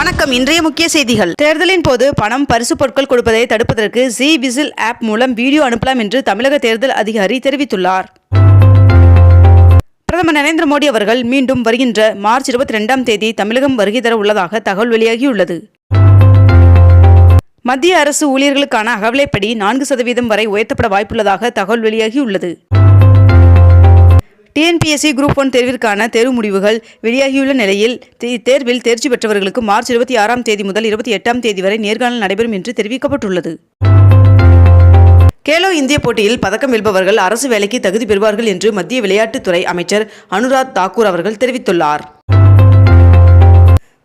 வணக்கம். இன்றைய முக்கிய செய்திகள். தேர்தலின் போது பணம் பரிசு பொருட்கள் கொடுப்பதை தடுப்பதற்கு ஜி விசில் ஆப் மூலம் வீடியோ அனுப்பலாம் என்று தமிழக தேர்தல் அதிகாரி தெரிவித்துள்ளார். பிரதமர் நரேந்திர மோடி அவர்கள் மீண்டும் வருகின்ற மார்ச் இருபத்தி ரெண்டாம் தேதி தமிழகம் வருகை தர உள்ளதாக தகவல் வெளியாகியுள்ளது. மத்திய அரசு ஊழியர்களுக்கான அகவலைப்படி நான்கு சதவீதம் வரை உயர்த்தப்பட வாய்ப்புள்ளதாக தகவல் வெளியாகியுள்ளது. டிஎன்பிஎஸ்சி குரூப் ஒன் தேர்விற்கான தேர்வு முடிவுகள் வெளியாகியுள்ள நிலையில் இத்தேர்வில் தேர்ச்சி பெற்றவர்களுக்கு மார்ச் இருபத்தி ஆறாம் தேதி முதல் இருபத்தி எட்டாம் தேதி வரை நேர்காணல் நடைபெறும் என்று தெரிவிக்கப்பட்டுள்ளது. கேலோ இந்திய போட்டியில் பதக்கம் வெல்பவர்கள் அரசு வேலைக்கு தகுதி பெறுவார்கள் என்று மத்திய விளையாட்டுத்துறை அமைச்சர் அனுராக் தாக்கூர் அவர்கள் தெரிவித்துள்ளார்.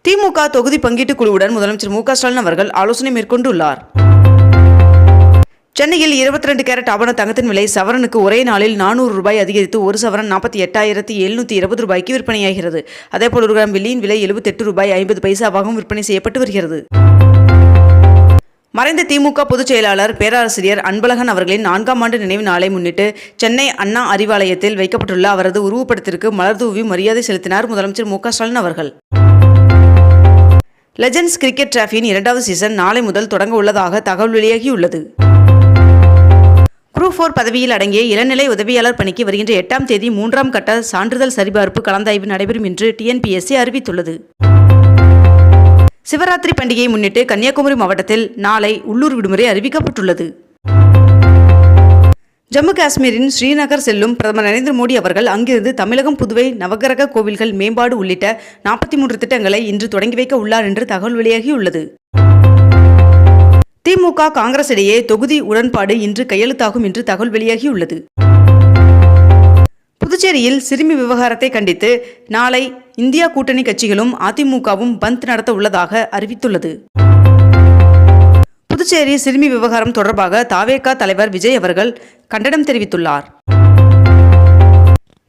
திமுக தொகுதி பங்கீட்டுக் குழுவுடன் முதலமைச்சர் மு க ஸ்டாலின் அவர்கள் ஆலோசனை மேற்கொண்டுள்ளார். சென்னையில் 22 ரெண்டு கேரட் ஆபண தங்கத்தின் விலை சவரனுக்கு ஒரே நாளில் நானூறு ரூபாய் அதிகரித்து ஒரு சவரன் நாற்பத்தி எட்டாயிரத்தி எழுநூற்றி இருபது ரூபாய்க்கு விற்பனையாகிறது. அதேபோல் ஒரு கிராம் வெள்ளியின் விலை 78 ரூபாய் ஐம்பது பைசாவாகவும் விற்பனை செய்யப்பட்டு வருகிறது. மறைந்த திமுக பொதுச் செயலாளர் பேராசிரியர் அன்பழகன் அவர்களின் நான்காம் ஆண்டு நினைவு நாளை முன்னிட்டு சென்னை அண்ணா அறிவாலயத்தில் வைக்கப்பட்டுள்ள அவரது உருவப்படத்திற்கு மலர் தூவி மரியாதை செலுத்தினார் முதலமைச்சர் மு க ஸ்டாலின் அவர்கள். லெஜண்ட்ஸ் கிரிக்கெட் டிராஃபியின் இரண்டாவது சீசன் நாளை முதல் தொடங்க உள்ளதாக தகவல் வெளியாகியுள்ளது. குரூப் ஃபோர் பதவியில் அடங்கிய இளநிலை உதவியாளர் பணிக்கு வருகின்ற எட்டாம் தேதி மூன்றாம் கட்ட சான்றிதழ் சரிபார்ப்பு கலந்தாய்வு நடைபெறும் என்று டிஎன்பிஎஸ்சி அறிவித்துள்ளது. சிவராத்திரி பண்டிகையை முன்னிட்டு கன்னியாகுமரி மாவட்டத்தில் நாளை உள்ளூர் விடுமுறை அறிவிக்கப்பட்டுள்ளது. ஜம்மு காஷ்மீரின் ஸ்ரீநகர் செல்லும் பிரதமர் நரேந்திர மோடி அவர்கள் அங்கிருந்து தமிழகம் புதுவை நவகிரக கோவில்கள் மேம்பாடு உள்ளிட்ட நாற்பத்தி மூன்று திட்டங்களை இன்று தொடங்கி வைக்க உள்ளார் என்று தகவல் வெளியாகியுள்ளது. திமுக காங்கிரஸ் இடையே தொகுதி உடன்பாடு இன்று கையெழுத்தாகும் என்று தகவல் வெளியாகியுள்ளது. புதுச்சேரியில் சிறுமி விவகாரத்தை கண்டித்து நாளை இந்தியா கூட்டணி கட்சிகளும் அதிமுகவும் பந்த் நடத்த உள்ளதாக அறிவித்துள்ளது. புதுச்சேரி சிறுமி விவகாரம் தொடர்பாக தாவேகா தலைவர் விஜய் அவர்கள் கண்டனம் தெரிவித்துள்ளார்.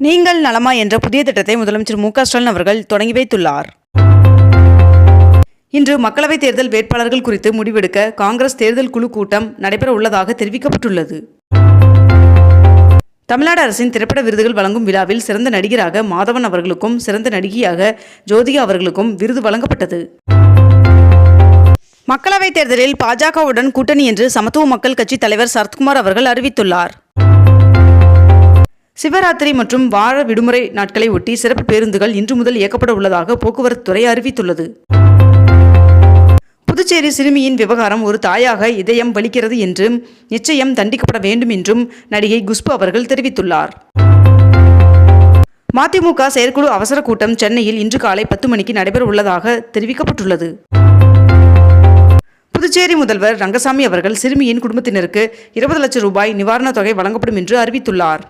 நீங்கள் நலமா என்ற புதிய திட்டத்தை முதலமைச்சர் மு க ஸ்டாலின் அவர்கள் தொடங்கி வைத்துள்ளார். இன்று மக்களவைத் தேர்தல் வேட்பாளர்கள் குறித்து முடிவெடுக்க காங்கிரஸ் தேர்தல் குழு கூட்டம் நடைபெற உள்ளதாக தெரிவிக்கப்பட்டுள்ளது. தமிழ்நாடு அரசின் திரைப்பட விருதுகள் வழங்கும் விழாவில் சிறந்த நடிகராக மாதவன் அவர்களுக்கும் சிறந்த நடிகையாக ஜோதிகா அவர்களுக்கும் விருது வழங்கப்பட்டது. மக்களவைத் தேர்தலில் பாஜகவுடன் கூட்டணி என்று சமத்துவ மக்கள் கட்சி தலைவர் சரத்குமார் அவர்கள் அறிவித்துள்ளார். சிவராத்திரி மற்றும் வார விடுமுறை நாட்களை ஒட்டி சிறப்பு பேருந்துகள் இன்று முதல் இயக்கப்பட உள்ளதாக போக்குவரத்து துறை அறிவித்துள்ளது. புதுச்சேரி சிறுமியின் விவகாரம் ஒரு தாயாக இதயம் வலிக்கிறது என்றும் நிச்சயம் தண்டிக்கப்பட வேண்டும் என்றும் நடிகை குஷ்பு அவர்கள் தெரிவித்துள்ளார். மதிமுக செயற்குழு அவசர கூட்டம் சென்னையில் இன்று காலை பத்து மணிக்கு நடைபெற உள்ளதாக தெரிவிக்கப்பட்டுள்ளது. புதுச்சேரி முதல்வர் ரங்கசாமி அவர்கள் சிறுமியின் குடும்பத்தினருக்கு இருபது லட்சம் ரூபாய் நிவாரணத் தொகை வழங்கப்படும் என்று அறிவித்துள்ளார்.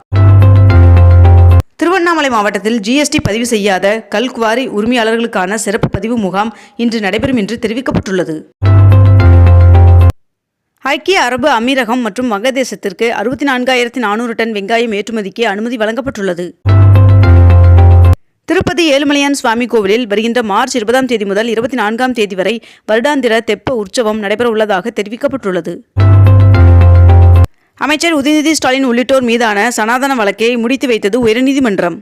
திருவண்ணாமலை மாவட்டத்தில் ஜிஎஸ்டி பதிவு செய்யாத கல்குவாரி உரிமையாளர்களுக்கான சிறப்பு பதிவு முகாம் இன்று நடைபெறும் என்று தெரிவிக்கப்பட்டுள்ளது. ஐக்கிய அரபு அமீரகம் மற்றும் வங்கதேசத்திற்கு அறுபத்தி நான்காயிரத்தி நானூறு டன் வெங்காயம் ஏற்றுமதிக்கு அனுமதி வழங்கப்பட்டுள்ளது. திருப்பதி ஏழுமலையான் சுவாமி கோவிலில் வருகின்ற மார்ச் இருபதாம் தேதி முதல் இருபத்தி நான்காம் தேதி வரை வருடாந்திர தெப்ப உற்சவம் நடைபெற உள்ளதாக தெரிவிக்கப்பட்டுள்ளது. அமைச்சர் உதயநிதி ஸ்டாலின் உள்ளிட்டோர் மீதான சனாதன வழக்கை முடித்து வைத்தது உயர்நீதிமன்றம்.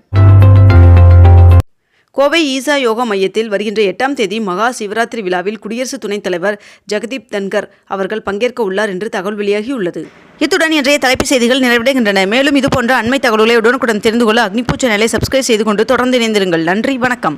கோவை ஈசா யோகா மையத்தில் வருகின்ற எட்டாம் தேதி மகா சிவராத்திரி விழாவில் குடியரசு துணைத் தலைவர் ஜெகதீப் தன்கர் அவர்கள் பங்கேற்க உள்ளார் என்று தகவல் வெளியாகியுள்ளது. இத்துடன் இன்றைய தலைப்புச் செய்திகள் நிறைவடைகின்றன. மேலும் இதுபோன்ற அண்மை தகவல்களை உடனுக்குடன் தெரிந்து கொள்ள அக்னிபூச்ச நிலை சப்ஸ்கிரைப் செய்து கொண்டு தொடர்ந்து இணைந்திருங்கள். நன்றி வணக்கம்.